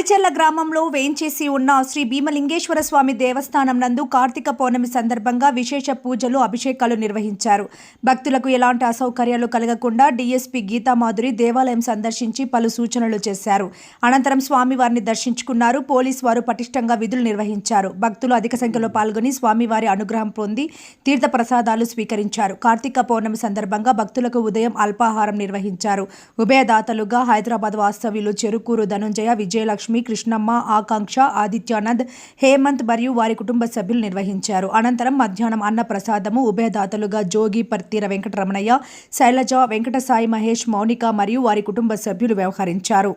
అలిచెర్ల గ్రామంలో వేయించేసి ఉన్న శ్రీ భీమలింగేశ్వర స్వామి దేవస్థానం నందు కార్తీక పౌర్ణమి సందర్భంగా విశేష పూజలు అభిషేకాలు నిర్వహించారు. భక్తులకు ఎలాంటి అసౌకర్యాలు కలగకుండా డీఎస్పీ గీతామాధురి దేవాలయం సందర్శించి పలు సూచనలు చేశారు. అనంతరం స్వామివారిని దర్శించుకున్నారు. పోలీస్ వారు పటిష్టంగా విధులు నిర్వహించారు. భక్తులు అధిక సంఖ్యలో పాల్గొని స్వామివారి అనుగ్రహం పొంది తీర్థ ప్రసాదాలు స్వీకరించారు. కార్తీక పౌర్ణమి సందర్భంగా భక్తులకు ఉదయం అల్పాహారం నిర్వహించారు. ఉభయదాతలుగా హైదరాబాద్ వాస్తవ్యులు చెరుకూరు ధనుంజయ విజయలక్ష్మి కృష్ణమ్మ ఆకాంక్ష ఆదిత్యానంద్ హేమంత్ మరియు వారి కుటుంబ సభ్యులు నిర్వహించారు. అనంతరం మధ్యాహ్నం అన్న ప్రసాదము ఉభయదాతలుగా జోగి పర్తీర వెంకటరమణయ్య శైలజ వెంకట సాయి మహేష్ మౌనిక మరియు వారి కుటుంబ సభ్యులు వ్యవహరించారు.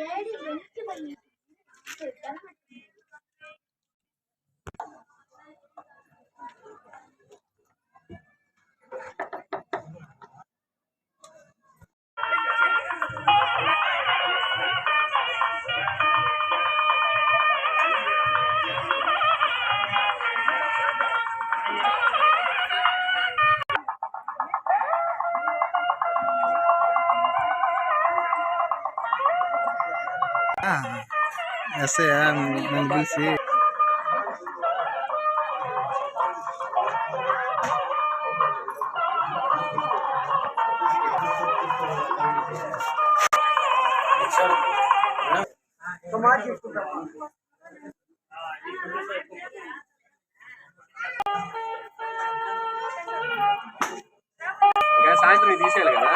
ready. ఎస్ఐ నన్ను పిలిచి ఇంకా సాయంత్రం తీసేయాలి కదా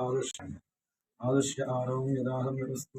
ఆదర్శ ఆదర్శ ఆరోగ్యం యదాహం వ్యవస్తు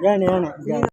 让你让你。